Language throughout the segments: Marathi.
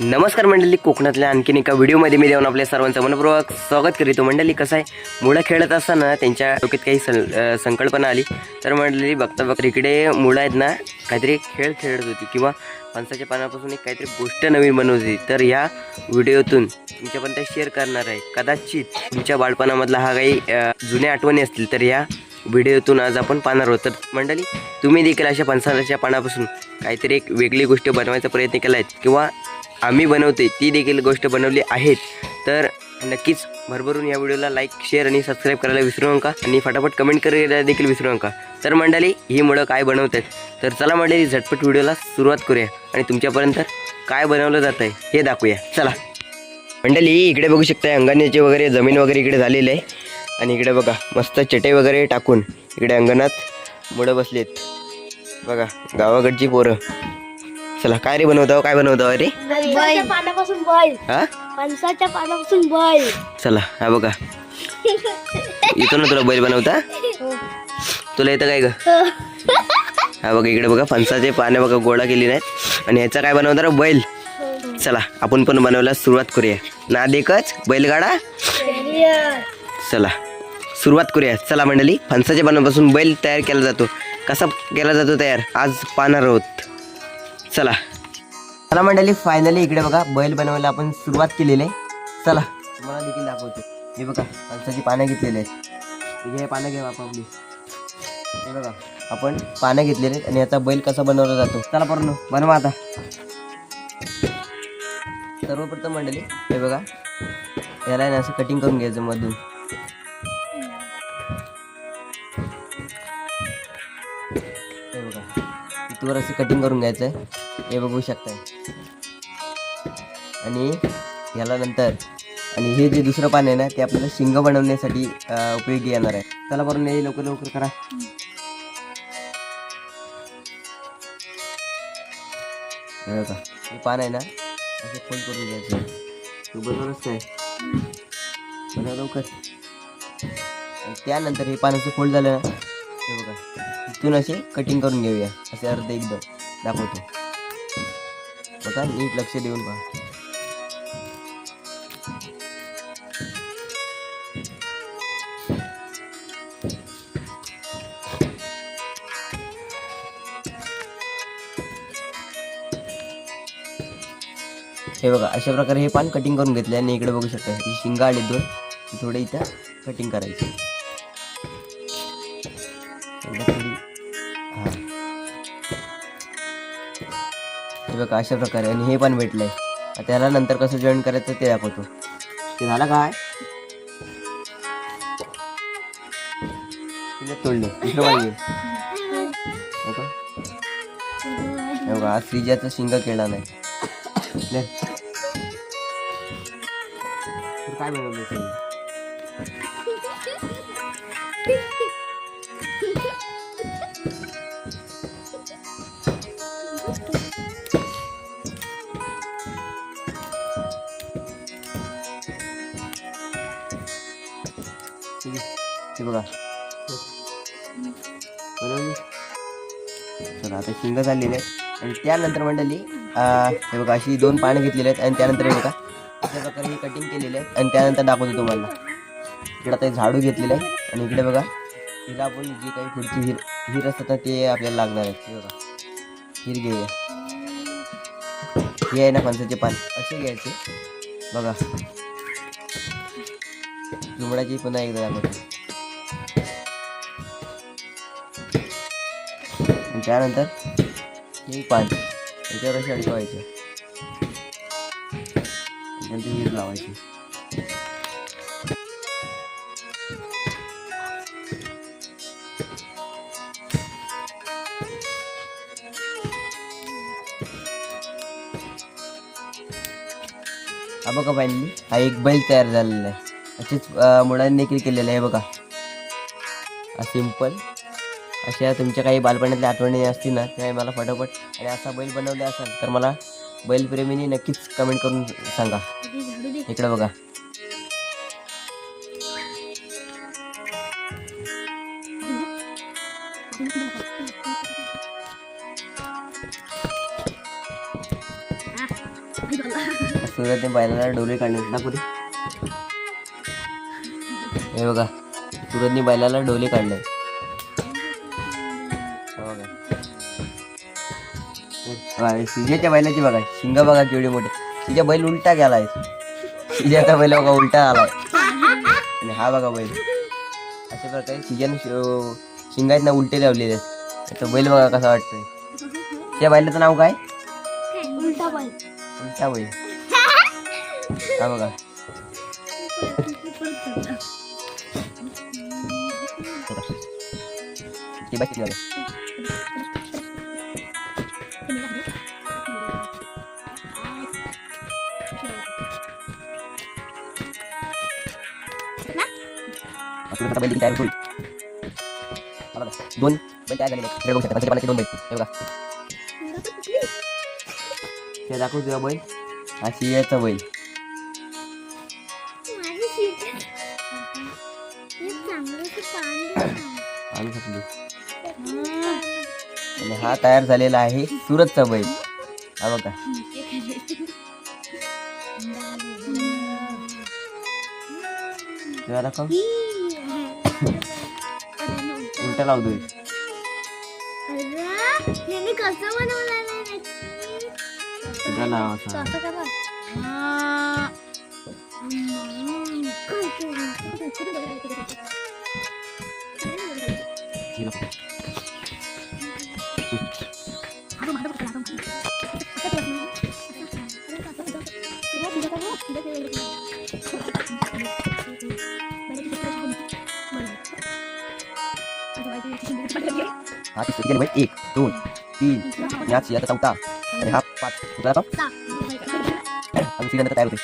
नमस्कार मंडळी कोकणातल्या आणखीन एका व्हिडिओमध्ये मी देऊन आपल्या सर्वांचं मनपूर्वक स्वागत करीतो मंडळी कसं आहे? मुळं खेळत असताना त्यांच्या डोक्यात काही सं संकल्पना आली. तर मंडळी बघता बघता इकडे मुळं आहेत ना काहीतरी खेळ खेळत होती किंवा फणसाच्या पानापासून एक काहीतरी गोष्ट नवीन बनवत होती. तर ह्या व्हिडिओतून तुमच्यापर्यंत शेअर करणार आहे. कदाचित तुमच्या बालपणामधला हा काही जुन्या आठवणी असतील तर ह्या व्हिडिओतून आज आपण पाहणार आहोत. तर मंडळी तुम्ही देखील अशा फणसाच्या पानापासून काहीतरी एक वेगळी गोष्ट बनवायचा प्रयत्न केला आहे किंवा आम्ही बनवते ती देखील गोष्ट बनवली आहेत. तर नक्कीच भरभरून या व्हिडिओला लाईक शेअर आणि सबस्क्राईब करायला विसरू नका आणि फटाफट कमेंट करायला देखील विसरू नका. तर मंडळी ही मुळं काय बनवत आहेत तर चला मंडळी झटपट व्हिडिओला सुरुवात करूया आणि तुमच्यापर्यंत काय बनवलं जात आहे हे दाखवूया. चला. मंडळी इकडे बघू शकता अंगणाचे वगैरे जमीन वगैरे इकडे झालेली आहे. आणि इकडे बघा मस्त चटई वगैरे टाकून इकडे अंगणात मुळं बसलेत. बघा गावाकडची पोरं. चला काय रे बनवताव? काय बनवताव रे? फणसाच्या पानापासून हा? फणसाच्या पानापासून बैल चला हा बघा. येतो ना तुला बैल बनवता? तुला येतं काय ग? हा. बघा इकडे बघा फणसाचे पाने बघा गोळा केली नाहीत. आणि ह्याचा काय बनवणार बैल. चला आपण पण बनवायला सुरुवात करूया. ना देखच बैलगाडा. चला सुरुवात करूया. चला मंडळी फणसाच्या पानापासून बैल तयार केला जातो. कसा केला जातो तयार? आज पाहणार आहोत. चला. चला मंडळी फायनली इकडे बघा बैल बनवायला आपण सुरुवात केलेली आहे. चला तुम्हाला देखील दाखवतो. हे बघा फणसाची पानं घेतलेली आहेत. हे पानं घ्या आपली. हे बघा आपण पानं घेतलेले आहेत आणि याचा बैल कसा बनवला जातो. चला पूर्ण बनवा आता. सर्वप्रथम मंडळी हे बघा याला असं कटिंग करून घ्यायचं मधून. इथवर असं कटिंग करून घ्यायचं आहे हे बघू शकताय. आणि याला नंतर आणि हे जे दुसरं पान आहे ना ते आपल्याला शिंग बनवण्यासाठी उपयोगी येणार आहे. चला बरं नाही लवकर लवकर करा. हे हे पान आहे ना असं फोल्ड करून घ्यायचं. तू बरोबरच काय लवकर. त्यानंतर हे पान असं फोल्ड झालं ना हे बघा. इथून असे कटिंग करून घेऊया. असे अर्ध एकदम दाखवतो. बघा नीट लक्ष देऊन पहा. हे बघा अशा प्रकारे हे पान कटिंग करून घेतले आणि इकडे बघू शकता ही शिंगा आले दोन. थोडे इथं कटिंग करायची. बघा अशा प्रकारे आणि हे पण भेटलंय. त्याला नंतर कसं जॉईन करायचं ते दाखवतो. ते झालं काय? तोडले. दुसरं पाहिजे बघा. आज श्रीजाचा शिंगा केला नाही. काय बनवलं आहे. बघा. बरोबर? आता शिंग झालेले आहेत. आणि त्यानंतर मंडळी हे बघा अशी दोन पानं घेतलेली आहेत. आणि त्यानंतर हे बघा अशा प्रकारे हे कटिंग केलेले आहे. आणि त्यानंतर दाखवतो तुम्हाला. इकडे आता झाडू घेतलेलं आहे. आणि इकडे बघा हिला आपण जी काही पुढची हिर हिर असतात ना ते आपल्याला लागणार आहे बघा. हिर घेऊया हे आहे ना फणसाचे पान. असे घ्यायचे. बघा. जुमडाची पुन्हा एकदा दाखवतो आणि त्यानंतर हे पाणी. त्याच्यावर असे अडकवायचे त्याच्यानंतर वीज लावायची. हा बघा बाईंनी हा एक बैल तयार झालेला आहे. असेच मुलांनी देखील केलेलं आहे बघा. हा सिंपल अशा तुमच्या काही बालपणातल्या आठवणी असतील ना त्या मला फटाफट आणि असा बैल बनवले असाल तर मला बैलप्रेमीने नक्कीच कमेंट करून सांगा. इकडे बघा. झाडू बैलाला डोले काढले. ना पुढे हे बघा. सुरतने बैलाला डोले काढले. सिजाच्या बैलाची बघा शिंग बघा केवढी मोठी. तिच्या बैल उलटा गेलाय. सिजाचा बैल बघा उलटा आलाय. आणि हा बघा बैल. अशा प्रकारे सिजन शिंगात ना उलटे लावलेले आहेत. तो बैल बघा कसा वाटतोय. त्या बैलाचं नाव काय? उलटा बैल. उलटा बैल. हा बघा. ती बाकी आपलं आता बैल किती तयार होईल हा बघा. दोन बैल तयार झालेले आहेत. इकडे बघू शकता त्याच्या पाण्याचे दोन बैल हे बघा ते दाखवू तुझा बैल हा शियाचा बैल आणू शकली आणि हा तयार झालेला आहे सुरतचा बैल हा बघा तुला दाखव उलटा लावतोय कसं बनवलं तुला लावायचा कसं อาทิตย์เย็นไว้อีกดูนทีงานเสียแต่ต้องตานะครับปัดถูกแล้วต้องอันนี้เรื่องแต่แต่เลย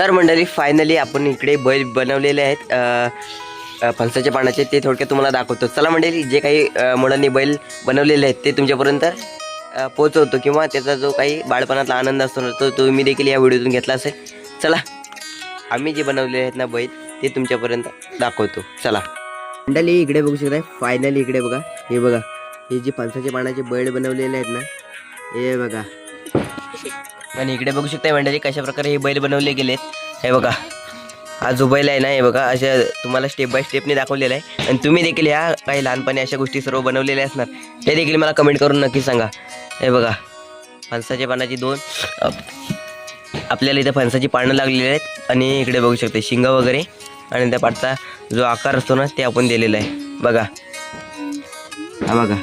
तर मंडळी फायनली आपण इकडे बैल बनवलेले आहेत. फणसाच्या पानाचे ते थोडक्यात तुम्हाला दाखवतो. चला मंडळी जे काही मुलांनी बैल बनवलेले आहेत ते तुमच्यापर्यंत पोचवतो पोहोचवतो किंवा त्याचा जो काही बाळपणातला आनंद असतो ना तो तुम्ही देखील या व्हिडिओतून घेतला असेल. चला आम्ही जे बनवलेले आहेत ना बैल ते तुमच्यापर्यंत दाखवतो. चला. मंडळी इकडे बघू शकता फायनली इकडे बघा. हे बघा हे जे फणसाच्या पानाचे बैल बनवलेले आहेत ना हे बघा. आणि इकडे बघू शकता मंडळी कशा प्रकारे हे बैल बनवले गेलेत. हे बघा हा जो बैल आहे ना हे बघा अशा तुम्हाला स्टेप बाय स्टेपने दाखवलेला आहे. आणि तुम्ही देखील ह्या काही लहानपणी अशा गोष्टी सर्व बनवलेल्या असणार. ते देखील मला कमेंट करून नक्की सांगा. हे बघा फणसाच्या पानाची दोन आपल्याला इथं फणसाची पानं लागलेली आहेत. आणि इकडे बघू शकते शिंग वगैरे. आणि त्या पाठचा जो आकार असतो ना ते आपण दिलेला आहे. बघा. हा बघा.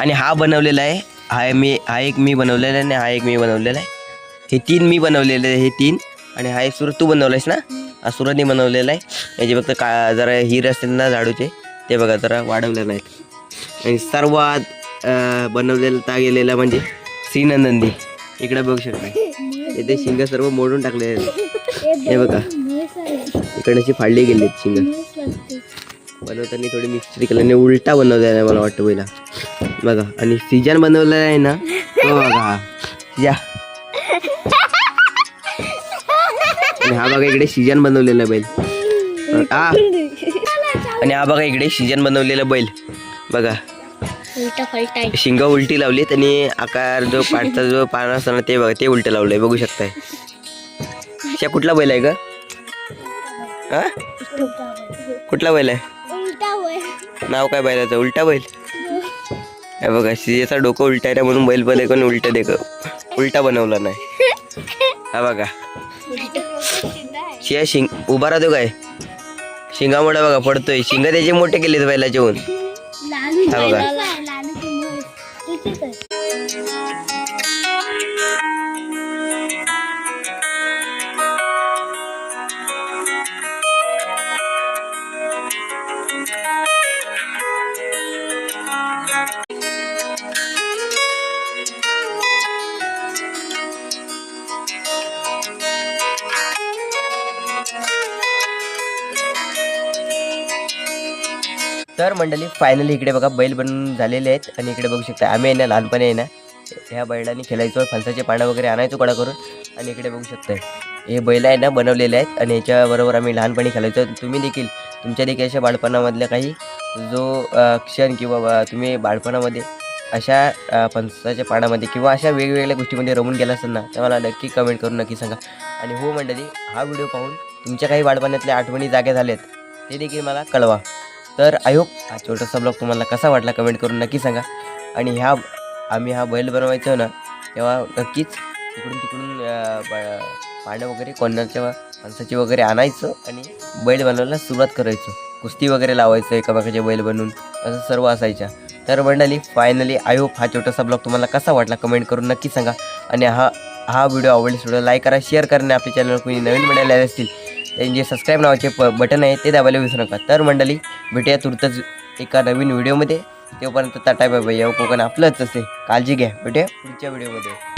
आणि हा बनवलेला आहे हा मी हा एक मी बनवलेला आहे आणि हा एक मी बनवलेला आहे. हे तीन मी बनवलेले आहे हे तीन. आणि हा एक सुरत तू बनवला आहेस ना? हा सुरतने बनवलेला आहे. याचे फक्त का जरा हिर असतील ना झाडूचे ते बघा जरा वाढवलेलं नाहीत. आणि सर्वात बनवलेला ता गेलेला म्हणजे श्रीनंदी इकडे बघू शकता. इथे शिंग सर्व मोडून टाकलेले आहेत. हे बघा. इकडची फाडली गेली आहेत शिंग. बनवताना थोडी मिस्त्री केल्याने उलटा बनवलेला आहे मला वाटतं पहिला. बघा आणि सीजन बनवलेला आहे ना तो बघा या. हा बघा इकडे सीजन बनवलेला बैल. हा. आणि हा बघा इकडे सीजन बनवलेला बैल. बघा. शिंग उलटी लावलीत आणि आकार जो पाठचा जो पान असतो ना ते बघा ते उलट लावलंय बघू शकताय. कुठला बैल आहे का कुठला बैल आहे? नाव काय बैलाचं उलटा बैल? हे बघा शिजेचा डोकं उलटा आहे ना म्हणून बैल पण कोण उलट देख उलटा बनवला नाही. हा बघा. शिया शिंग उभा राहतो काय? शिंगामुळे बघा पडतोय. शिंग त्याचे मोठे केलेत बैलाचे होऊन हा बघा. तर मंडळी फायनली इकडे बघा बैल बनून झालेले आहेत. आणि इकडे बघू शकता आम्ही आहे ना लहानपणी आहे ना ह्या बैलांनी खेळायचो फणसाचे पानं वगैरे आणायचो कडा करून आणि इकडे बघू शकताय हे बैल आहे ना बनवलेले आहेत. आणि याच्याबरोबर आम्ही लहानपणी खेळायचो. तुम्ही देखील तुमच्या देखील अशा बाळपणामधल्या काही जो क्षण किंवा तुम्ही बाळपणामध्ये अशा फणसाच्या पानामध्ये किंवा अशा वेगवेगळ्या गोष्टीमध्ये रमून गेला असेल ना तर मला नक्की कमेंट करून नक्की सांगा. आणि हो मंडळी हा व्हिडिओ पाहून तुमच्या काही बाळपणातल्या आठवणी जाग्या झाल्यात ते देखील मला कळवा. तर आयोग हा छोटासा ब्लॉग तुम्हाला कसा वाटला कमेंट करून नक्की सांगा. आणि ह्या आम्ही हा बैल बनवायचो ना तेव्हा नक्कीच तिकडून तिकडून पानं वगैरे कोणाच्या माणसाची वगैरे आणायचं आणि बैल बनवायला सुरुवात करायचो. कुस्ती वगैरे लावायचं एकामेकाचे बैल बनवून असं सर्व असायच्या. तर मंडळी फायनली आय हा छोटासा ब्लॉग तुम्हाला कसा वाटला कमेंट करून नक्की सांगा. आणि हा हा व्हिडिओ आवडल्यास व्हिडिओ लाईक करा शेअर करा आणि आपल्या चॅनलवर कोणी नवीन मिळाले असतील जे सबस्क्राईब नावाचे प बटन आहे ते दाबायला विसरू नका. तर मंडळी भेटूया तुर्तच एका नवीन व्हिडिओमध्ये तोपर्यंत टाटा बाय बाय. कोकण आपलंच असे. काळजी घ्या. भेटूया पुढच्या व्हिडिओमध्ये